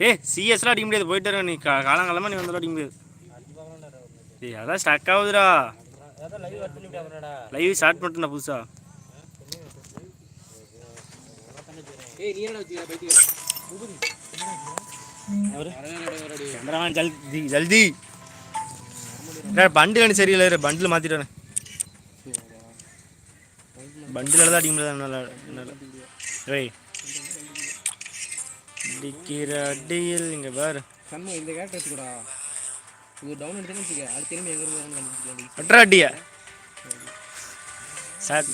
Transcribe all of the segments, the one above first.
ஏய் சிஎஸ்லாம் அடிக்க முடியாது. போயிட்டு வர நீ கா- காலங்காலமா நீ வந்தாலும் அடிக்க முடியாது. ஏய் அதான் ஸ்டக் ஆகுதுடா. லைவ் ஸ்டார்ட் பண்ணிட்டேன் புதுசா. கேமராமேன் ஜல்தி. ஜல்தி பண்டு கணி சரியில்லை பண்டில் மாத்திட்டு வரேன். பண்டில் தான் அடிக்க முடியாது அடிக்கிற அடியில் இங்க பாரு. சண்முகம் இந்த கேரக்டர் வச்சுக்கூடா. இது டவுன் எடுத்துன்னு வச்சுக்க அடுத்த திரும்பி எங்க இருந்து அட்ரா அடிய? சார்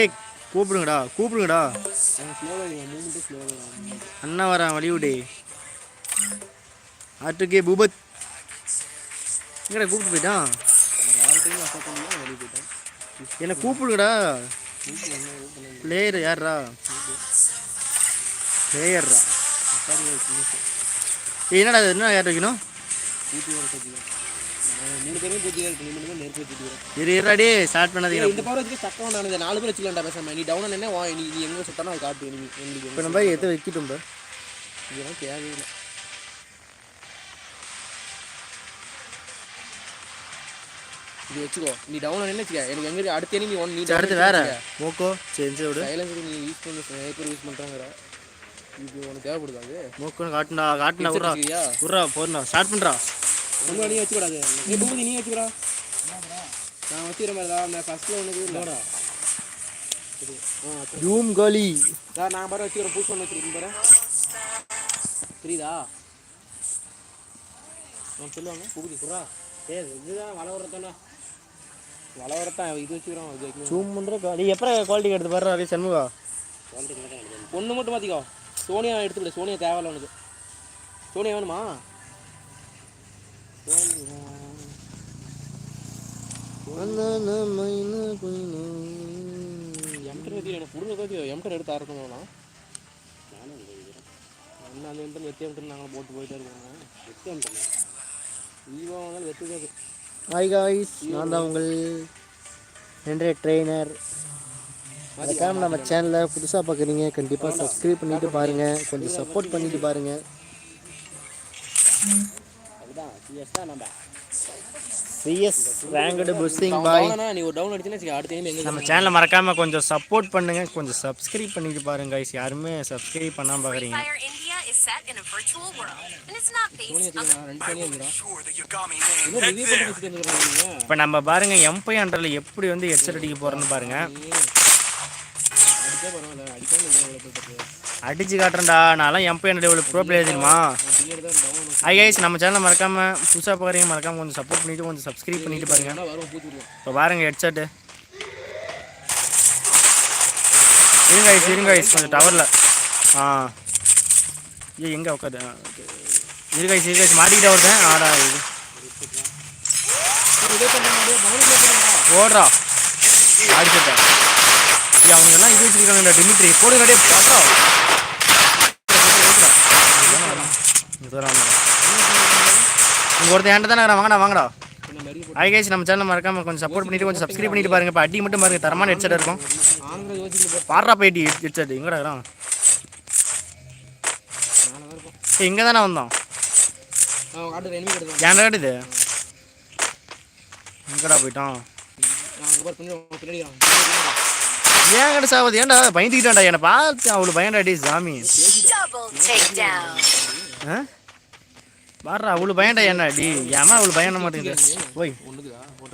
ஏய் கூப்பிடுங்கடா கூப்பிடுங்கடா. அண்ணா வரான் வழிவிடு ஆட்டுக்கே பூபத். எங்கடா கூப்பிட்டு போயிட்டான்? என்ன கூப்பிடுங்கடா. பிளேயர் யார்ரா ஏய், என்னடா இது? என்ன யார் வைக்கணும்? மூணு பேருமே பூச்சி தான் இருக்கு நீ மட்டும் தான் நெருப்பு வச்சுட்டு இரு இருடாடி ஸ்டார்ட் பண்ணாதீங்க இந்த பவர் வச்சுக்க சக்கம் நான் இந்த நாலு பேர் வச்சுக்கலாம்டா பேசாம. நீ டவுன் என்ன வா நீ நீ எங்க அது காட்டு. நீ எங்களுக்கு இப்போ நம்ம எதை வைக்கிட்டோம் இதெல்லாம் தேவையில்லை. இது வச்சுக்கோ. நீ டவுன் என்ன வச்சுக்க. எனக்கு எங்க அடுத்த நீ ஒன் நீ அடுத்து வேற? மோக்கோ சரி விடு. சைலன்ஸ் நீ யூஸ் பண்ண யூஸ் பண்றாங்கடா. இது உனக்கு தேவைப்படுதா அது மோக்கோன்னு காட்டுண்டா காட்டுண்டா விட்றா விட்றா போடுறா ஸ்டார்ட் பண்ணுறா ஒன்றும் நீ வச்சுக்கூடாது. நீ பூபதி நீ வச்சுக்கிறா. நான் வச்சுக்கிற மாதிரி தான் நான் ஃபர்ஸ்ட்ல ஒன்று இல்லைடா டூம் கோலி சார். நான் பாரு வச்சுக்கிறேன். புஷ் பண்ண வச்சுருக்கேன் பாரு. புரியுதா? நான் சொல்லுவாங்க புகுதி. குறா ஏ இதுதான் வள வரத்தானே வள வரத்தான் இது வச்சுக்கிறோம். இது வைக்கணும் ஜூம் பண்ணுற காலி எப்போ குவாலிட்டி எடுத்து பாரு அதே சண்முகா. ஒன்று மட்டும் மாற்றிக்கோ சோனியா எடுத்துக்கிடு சோனியா தேவையில்ல உனக்கு. சோனியா வேணுமா? சோனியா எம்டர் வச்சு எனக்கு புடுங்க வச்சு எம்டர் எடுத்து ஆரம்பிக்கணும்னா அண்ணா அந்த எம்டர் வெத்தி எம்டர் நாங்கள் போட்டு போயிட்டே இருக்கோங்க வெத்தி எம்டர் ஈவோ வந்தாலும் வெத்துக்காது ஹாய் காய்ஸ் நான் தான் உங்கள் இன்றைய ட்ரெயினர் அதுக்காக நம்ம சேனலை புதுசாக பார்க்குறீங்க கண்டிப்பாக சப்ஸ்கிரைப் பண்ணிட்டு பாருங்கள் கொஞ்சம் சப்போர்ட் பண்ணிட்டு பாருங்கள் அதுதான் சிஎஸ் ரேங்கடு புஸ்ஸிங் பாய் நீ ஒரு டவுன் அடிச்சுன்னா அடுத்த நம்ம சேனலை மறக்காமல் கொஞ்சம் சப்போர்ட் பண்ணுங்கள் கொஞ்சம் சப்ஸ்கிரைப் பண்ணிட்டு பாருங்க guys. யாருமே சப்ஸ்கிரைப் பண்ணாமல் பார்க்குறீங்க இப்போ நம்ம பாருங்க எம்பை ஹண்ட்ரடில் எப்படி வந்து ஹெட்செட் அடிக்க போகிறோன்னு பாருங்க. அடிச்சா காட்டுறேன்டா. நான்லாம் எம்பை இவ்வளோ ப்ரோ பிளேயர் தெரியுமா? ஹை கைஸ் நம்ம சேனலை மறக்காமல் புதுசாக பார்க்குறீங்க மறக்காமல் கொஞ்சம் சப்போர்ட் பண்ணிட்டு கொஞ்சம் சப்ஸ்கிரைப் பண்ணிட்டு பாருங்க. இப்போ பாருங்க ஹெட்செட்டு இருங்க ஐஸ் இருங்க ஐஸ் கொஞ்சம் டவரில் ஆ. ஏ எங்கே உட்காது இருங்க ஐஸ் இருங்க ஐஸ் மாட்டிக்கிட்டே ஒருத்தன். ஆடா இது. ஓடுறா. அடிச்சுட்டேன். அவங்க எல்லாம் இது வச்சிருக்காங்க டிமிட்ரி. போடு நடைய பார்த்தா. உங்கள் ஒருத்தர் ஏன்ட்ட தானே வாங்கடா வாங்கடா. என்ன நம்ம சேனல் மறக்காம கொஞ்சம் சப்போர்ட் பண்ணிட்டு கொஞ்சம் சப்ஸ்கிரைப் பண்ணிட்டு பாருங்க. இப்போ அடி மட்டும் பாருங்க. தரமான ஹெட்செட் இருக்கும். பாடுறா போயிட்டு ஹெட்செட் எங்கடா இருக்கிறான்? இங்கே தானே வந்தோம் ஏன் காட்டுது எங்கடா போயிட்டோம் ஏன் கிட்ட சாவது? ஏன்டா பயந்துக்கிட்டான்டா என்னை பார்த்து அவ்வளோ பயன்டா சாமி. பாடுறா அவ்வளோ பயன்டா என்ன டி ஏமா அவ்வளோ பயண மாட்டேங்குது?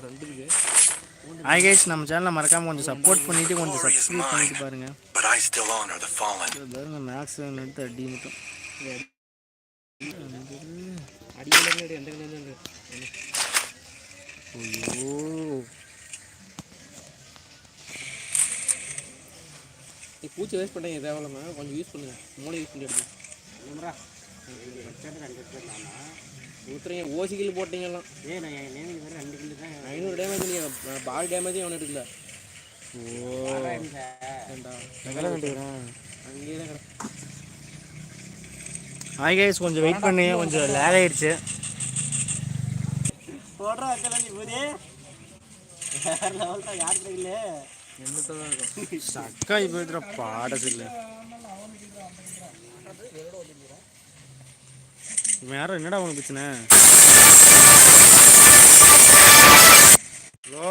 ரெண்டுக்குது ஹாய் கைஸ் நம்ம சேனலை மறக்காம கொஞ்சம் சப்போர்ட் பண்ணிட்டு கொஞ்சம் சப்ஸ்கிரைப் பண்ணிட்டு பாருங்க. But I still honor the fallen. இது பாருங்க மேக்ஸ் எடுத்து அடி மட்டும் ஐயோ. நீ பூச்சி வேஸ்ட் பண்ணீங்க தேவையில்லாம கொஞ்சம் யூஸ் பண்ணுங்க. மூளை யூஸ் பண்ணி எடுத்து ஊத்துறீங்க ஓசிக்கில் போட்டீங்கலாம் ஐநூறு டேமேஜ் நீங்கள் பால் டேமேஜே ஒன்றும் எடுக்கல ஏண்டா அங்கேயே தான் ஹாய் கைஸ் கொஞ்சம் வெயிட் பண்ணி. கொஞ்சம் லேக் ஆயிடுச்சு. என்னத்தான் தான் இருக்கும் சக்காய் போயிடுற பாடதில்லை யாரும் என்னடா உனக்கு பிரச்சனை? ஹலோ?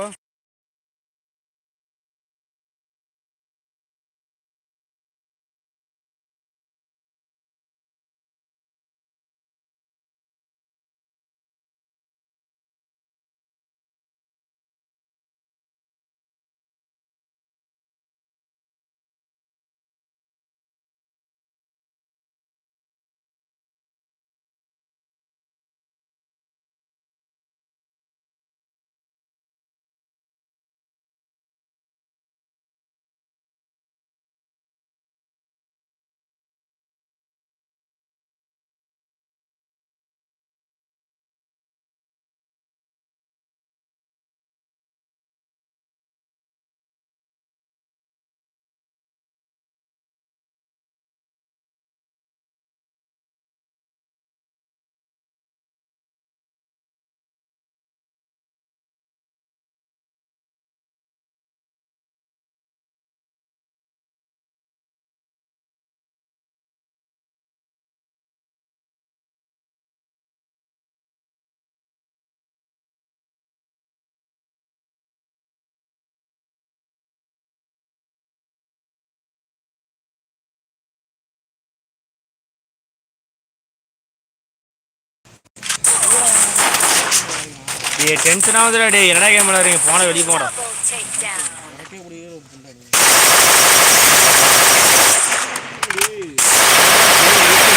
ஏ டென்ஷன் ஆகுதுடா டே என்னடா கேம் விளாடுறீங்க போன வெளியே போடா Double takedown.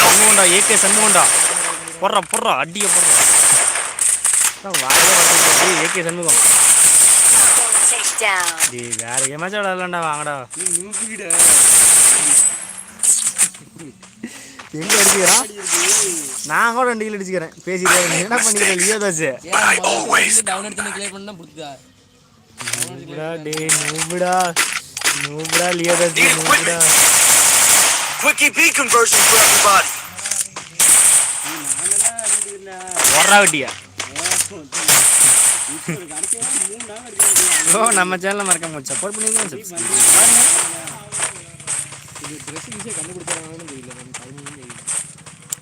சண்முகண்டா ஏகே சண்முகண்டா போடுறா போடுறா. அடிய போடுறா. வாயில பார்த்து ஏகே சண்முகம். டேய் வேற கேமாச்சும் விளாட்லாம்டா வாங்கடா. எங்க அடிச்சுக்கிறான் நான் கூட ரெண்டு கிலோ அடிச்சுக்கிறேன். பேசிக்கிறேன் என்ன பண்ணிக்கிறேன் லியோ தாச்சு டவுன் எடுத்து கிளியர் பண்ணா புடுத்தா நூபுடா டே நூபுடா நூபுடா லியோ தாச்சு Need நூபுடா. Quickie. B conversion for everybody. ஒர்றா வெட்டியா? ஓ நம்ம சேனலை மறக்காம சப்போர்ட் பண்ணிருக்கோம் இது ட்ரெஸ் ஈஸியாக கண்டுபிடிச்சாங்கன்னு தெரியல நம்ம டைமிங் தெரியல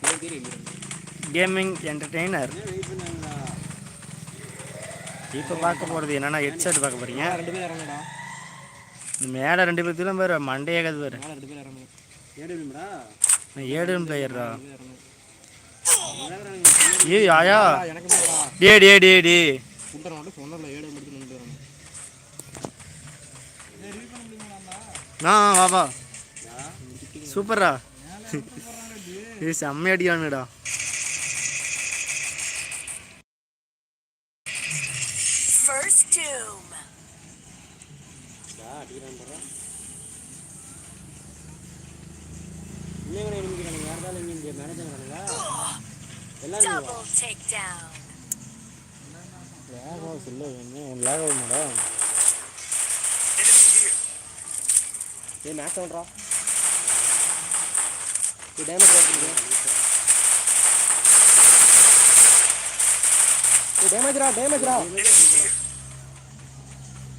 தெரியல கேமிங் என்டர்டெய்னர் இப்போ பார்க்க போகிறது என்னன்னா ஹெட்செட் பார்க்க போறீங்க. ரெண்டு பேர் இறங்கடா மேலே ரெண்டு பேர்த்திலும் பேர் மண்டையாகாது பேர் ரெண்டு பேர் இறங்கணும் ஏடுடா ஏழு பிளேயர்ரா ஏய் ஆயா. டே டே டே டே ஆ வா வா. சூப்பர்ரா. ஏய் செம்ம அடியானுடா First doom. Double takedown. ஏய் மேட்ச் ஏய் டேமேஜ் ஆகுது டேமேஜ்ரா டேமேஜ்ரா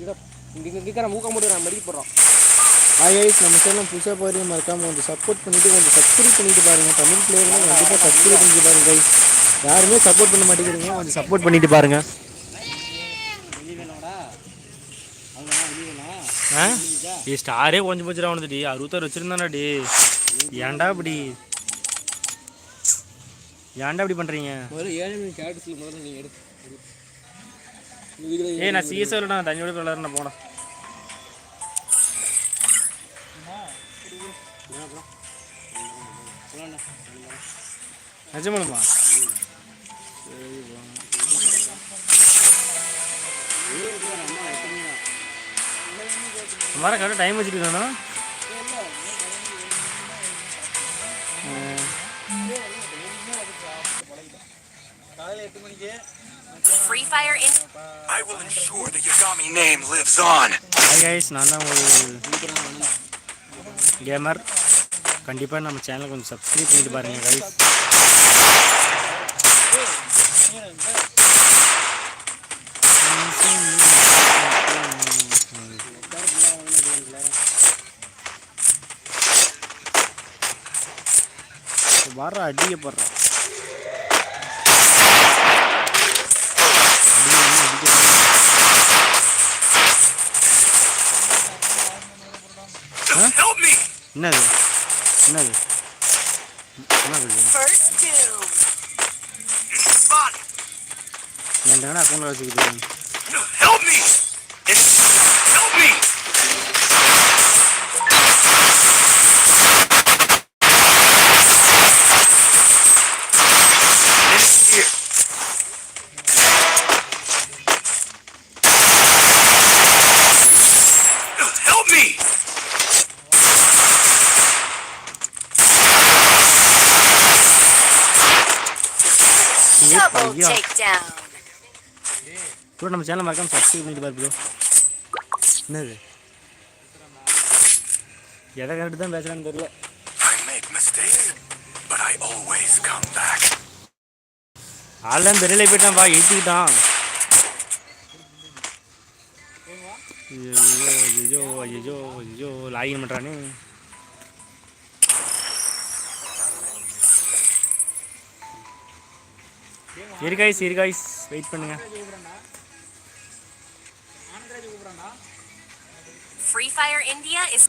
இத இங்க கிக்கற மூக்க முடியற மெடி போடுறான். ஹாய் கைஸ் நம்ம சேனல் புதுசாக போகிறீங்க மறக்காம கொஞ்சம் சப்போர்ட் பண்ணிட்டு கொஞ்சம் சப்ஸ்கிரைப் பண்ணிட்டு பாருங்க. தமிழ் பிளேயர்லாம் கண்டிப்பாக சப்ஸ்கிரைப் பண்ணிட்டு பாருங்க கைஸ் யாருமே சப்போர்ட் பண்ண மாட்டேங்கிறீங்க கொஞ்சம் சப்போர்ட் பண்ணிட்டு பாருங்க. ஆ? ஸ்டாரே கொஞ்சம் போச்சுடா அவனுக்கு டி அறுபத்தாறு வச்சிருந்தானா டி ஏன்டா இப்படி? ஏன்டா இப்படி பண்ணுறீங்க முதல்ல ஏய் நான் சிஎஸ்ஓவில் நான் தஞ்சாவூர் விளாட நான் போனேன் நிஜமானமா வர கரெக்டாக டைம் வச்சுருக்கேண்ணா Free Fire in. I will ensure the Yagami name lives on. Hi guys நான் தான் ஒரு கேமர் கண்டிப்பாக நம்ம சேனலை கொஞ்சம் சப்ஸ்கிரைப் பண்ணிட்டு பாருங்கள் கைஸ் வர அடிய என்னது? என்னது? என்ன சொல்லுங்க First doom. Spot. என்கிட்ட அக்கௌண்ட் வச்சுக்கிட்டு ப்ரோ நம்ம சேனல் மறக்காம சப்ஸ்கிரைப் பண்ணிட்டு பாரு ப்ரோ என்னது எதை கரெக்டு தான் பேசுகிறான்னு தெரியல I make mistakes, but I always come back. ஆள்லாம் தெரியல போயிட்டான்ப்பா ஐயோ ஐயோ ஐயோ ஐயோ லாகின் பண்ணுறானே சரி காய்ஸ் சரி காய்ஸ் வெயிட் பண்ணுங்க. Free Fire India is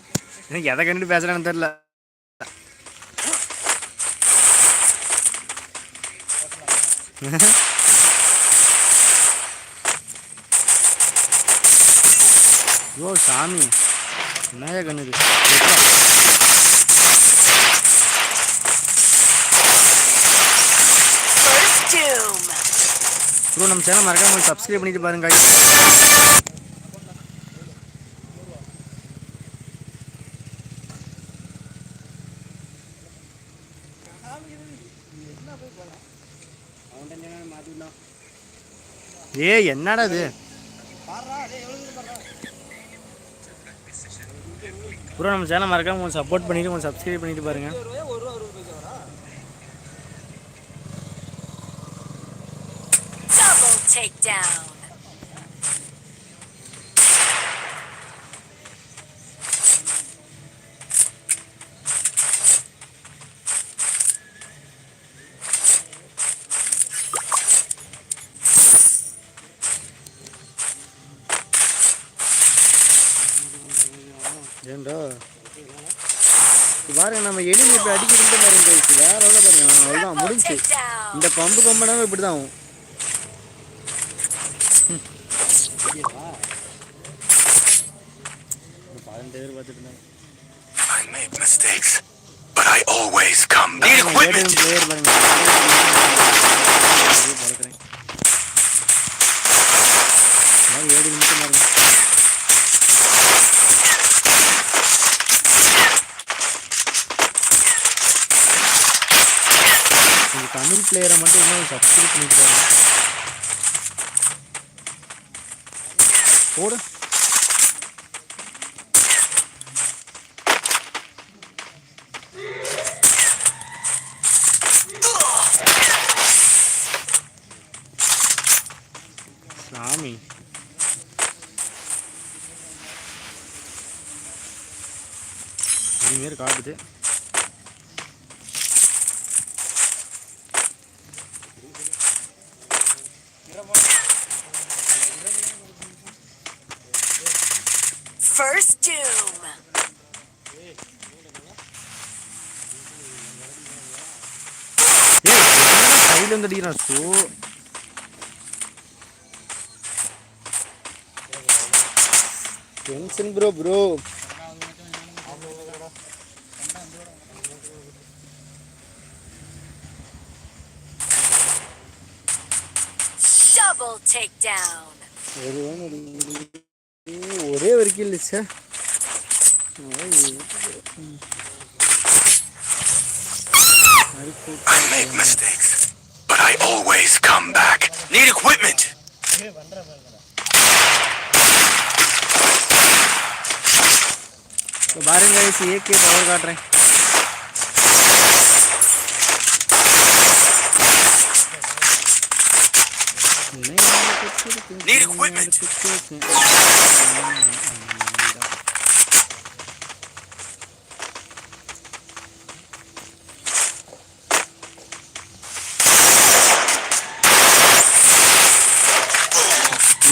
எனக்கு எதை கண்டுட்டு பேசுகிறான்னு தெரில யோ சாமி. என்னையா கண்ணுது ப்ரோ நம்ம சேனல் மறக்காம சப்ஸ்கிரைப் பண்ணிட்டு பாருங்க guys. ஏய் என்னடா இது ப்ரோ நம்ம சேனல் மறக்காம கொஞ்சம் சப்போர்ட் பண்ணிட்டு கொஞ்சம் சப்ஸ்கிரைப் பண்ணிட்டு பாருங்க takedown. ஏன்டா இது பாருங்க நம்ம எனிமி இப்போ அடிக்கிட்டு பாருங்க. வேற எவ்வளோ பாருங்க அவ்வளோதான் முடிஞ்சு. இந்த பம்பு கம்பனாலும் இப்படி தான் ஆகும் ஏழு நிமிஷம் பாருங்க இந்த தமிழ் பிளேயரை மட்டும் இன்னும் சப்ஸ்கிரைப் பண்ணிட்டு பாருங்க போடு. இதுமாரி காட்டுது First doom. ஏய் கையில் வந்து அடிக்கிறான் so tension bro bro Double ஒரே வரைக்கும் இல்லை sir I make mistakes, but I always come back. Need equipment. பாருங்க ஏகே பவர் காட்டுறேன் Need equipment.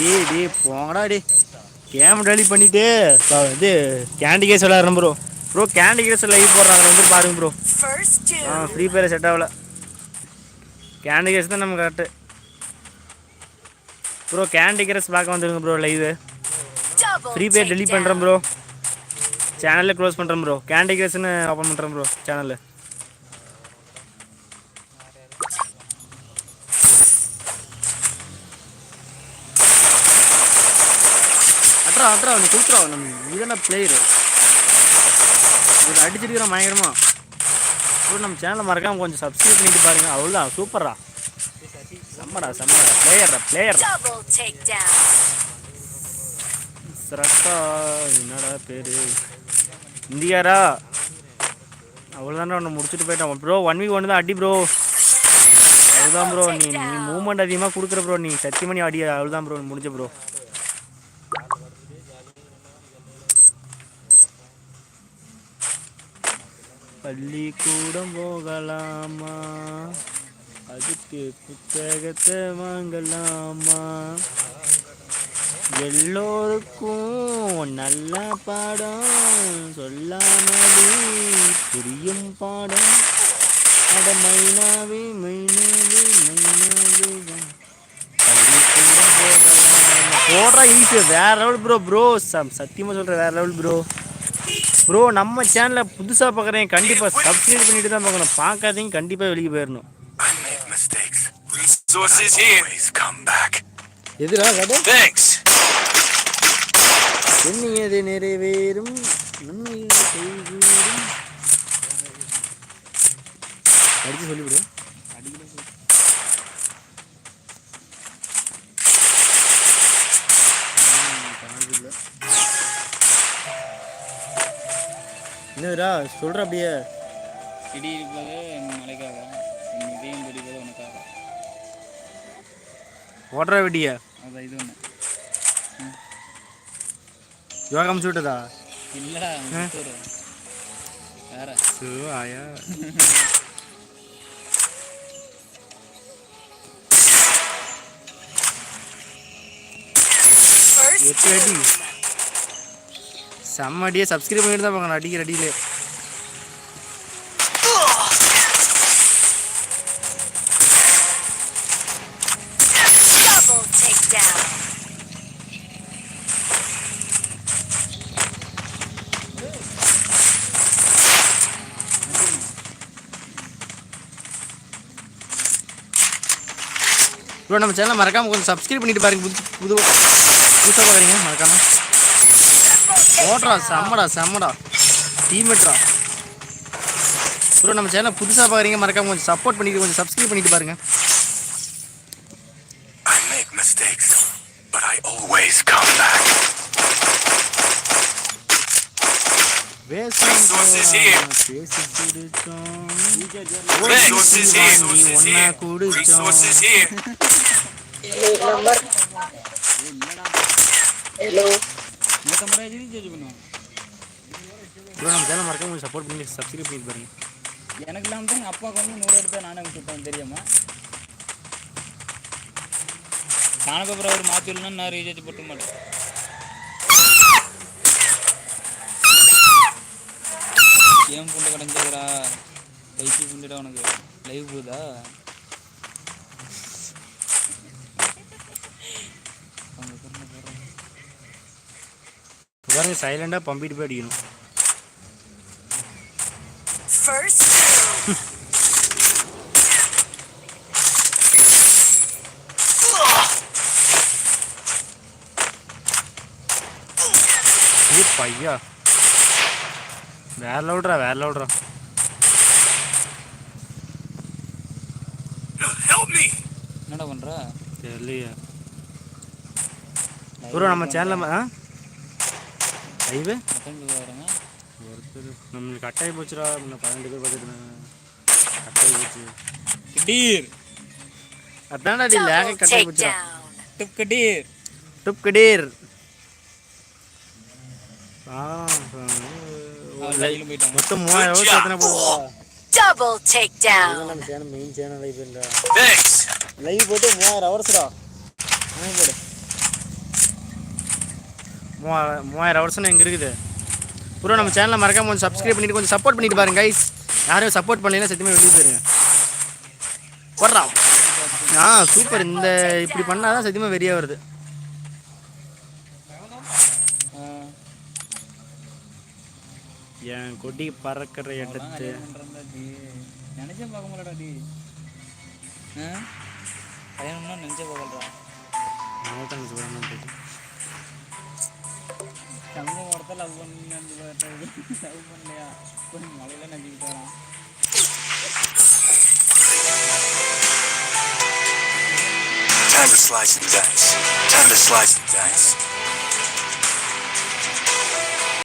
டே டே போங்கடா டே கேம் டெலி பண்ணிட்டு இது candy case விளாட்றேன் bro bro Candy Crush live போடுறாங்க வந்து பாருங்க ப்ரோ ஆ ஃப்ரீ ஃபயர் செட் ஆகல. கேண்டி கேஸ் தான் நம்ம கரெக்டு ப்ரோ கேண்டி கிரஸ் பார்க்க வந்துருங்க bro live Free Fire delete பண்ணுறேன் ப்ரோ சேனலில் க்ளோஸ் பண்ணுறேன் ப்ரோ கேண்டி கிரஸ்னு ஓப்பன் பண்ணுறேன் ப்ரோ சேனலில் அட்ரா அட்ரா அவனுக்கு கொடுத்துருவா நம்ம இதுதான பிளேயரு இது அடிச்சிருக்கிறோம் பயங்கரமா. ப்ரோ நம்ம சேனலை மறக்காம கொஞ்சம் சப்ஸ்கிரைப் பண்ணிட்டு பாருங்க. அவ்வளோதான் சூப்பர்ரா செம்மடா செம்மடா. பிளேயர்ரா பிளேயர். சிரட்டா என்னடா பேரு? இந்தியாரா? அவ்வளோதான்டா ஒன்று முடிச்சுட்டு போயிட்டான். ப்ரோ ஒன் வீக் ஒன்று தான் அடி ப்ரோ அவ்வளோதான் ப்ரோ நீ நீ மூவ்மெண்ட் அதிகமாக கொடுக்குற ப்ரோ நீ சத்தியமணி அடி அவ்வளோதான் ப்ரோ முடிஞ்ச ப்ரோ பள்ளிக்கூடம் போகலாமா? அதுக்கு புத்தகத்தை வாங்கலாமா? எல்லோருக்கும் நல்ல பாடம் சொல்லாமலே புரியும் பாடம். அட மைனாவே மைனாவே மைனாவே போடுற பள்ளிக்கூடம் வேற லெவல் ப்ரோ ப்ரோ சம் சத்தியமாக சொல்கிறேன் வேற லெவல் ப்ரோ ப்ரோ நம்ம சேனலில் புதுசாக பார்க்குறேன் கண்டிப்பாக சப்ஸ்கிரைப் பண்ணிட்டு தான் பார்க்கணும். பார்க்காதீங்க கண்டிப்பாக வெளியே போயிடணும். எண்ணியது நிறைவேறும்? நன்மைகள் கைகூடும் அடிச்சு சொல்லிவிடு. என்னதுடா சொல்ற அப்படியே. இடி இருப்பது மலைக்காக இதயம் பிடிப்பது உனக்காக. ஓடுற வெடிய அதான் இது ஒன்று யோகா அமுச்சு விட்டதா? இல்லைடா முத்தூர் வேற. சோ ஆயா. First எட்டு அடி. செம்ம அடியே சப்ஸ்கிரைப் பண்ணிட்டு தான் பார்க்கணும் அடிக்கிற அடியிலே. ப்ரோ நம்ம சேனலை மறக்காம கொஞ்சம் சப்ஸ்கிரைப் பண்ணிட்டு பாருங்க. புது புது புதுசாக பார்க்குறீங்க மறக்காம. ஓட்றா செம்மடா செம்மடா. டீமேட்ரா ப்ரோ நம்ம சேனல் புதுசாக பார்க்குறீங்க மறக்காம கொஞ்சம் சப்போர்ட் பண்ணிட்டு கொஞ்சம் சப்ஸ்கிரைப் பண்ணிட்டு பாருங்க. I make mistakes, but I always come back. Resources here. Resources ஒன்னா here. குடிச்சோம் Resources here. நூற்றம்பது ரூபாய் ரீசார்ஜ் பண்ணுவோம் ப்ரோ நம்ம சேனல் மறக்காம கொஞ்சம் சப்போர்ட் பண்ணி சப்ஸ்கிரைப் பண்ணிட்டு பாருங்க எனக்கு இல்லாமல் தான் அப்பாவுக்கு வந்து நூறு எடுத்தா நானே விட்டுட்டேன் தெரியாமா காணக்கப்புறம் அவர் மாற்றி விடணும் நான் ரீசார்ஜ் போட்டு மாட்டேன் ஏன் புண்டை கிடந்துக்கிறா கைச்சி புண்டுடா உனக்கு லைவ் போகுதா அவங்க பாருங்க, பாருங்க. பாருங்க சைலண்டாக பம்பிட்டு போய் அடிக்கணும். இது பையா. வேற லவுட்ரா வேற லவுட்ரா Help me. என்னடா பண்ணுற தெரியலையே. ப்ரோ நம்ம சேனலில் ஆ? வரேங்க ஒருத்தர் நம்மளுக்கு கட்டாயி போச்சுடா இன்னும் பன்னெண்டு பேர் பார்த்துட்டு கட்டாயி போச்சு. கிடீர் அதான்டா அது லேக கட்டாயி போச்சுடா. டிப் கிடீர். டுப் கடீர் ஆ மொத்தம் மூவாயிரம் ரூபாய் எத்தனை போடுவா Double takedown. நம்ம channel main channel live Thanks. Live போட்டு மூவாயிரம் ஹவர்ஸ்டா வாங்கி போடு. மூவாயிரம் மூவாயிரம் ஹவர்ஸ்னு எங்கே இருக்குது. ப்ரோ நம்ம சேனலை மறக்காம கொஞ்சம் சப்ஸ்கிரைப் பண்ணிட்டு கொஞ்சம் சப்போர்ட் பண்ணிட்டு பாருங்க கைஸ் யாரும் சப்போர்ட் பண்ணலைன்னா சத்தியமாக வெளியே போயிருங்க. போடுறா. ஆ சூப்பர் இந்த இப்படி பண்ணாதான் சத்தியமாக வெறியா வருது. ஆ, என் கொடி பறக்கிற இடத்து. நினைச்சே பார்க்க முடியலடா டி? கல்யாணம்னா நினைச்சே பார்க்கலடா தங்க ஒருத்த லவ் பண்ணி லவ் பண்ணலையா கொஞ்சம் மழையில நம்பிக்கிட்டான் Time to slice and dice. Time to slice and dice.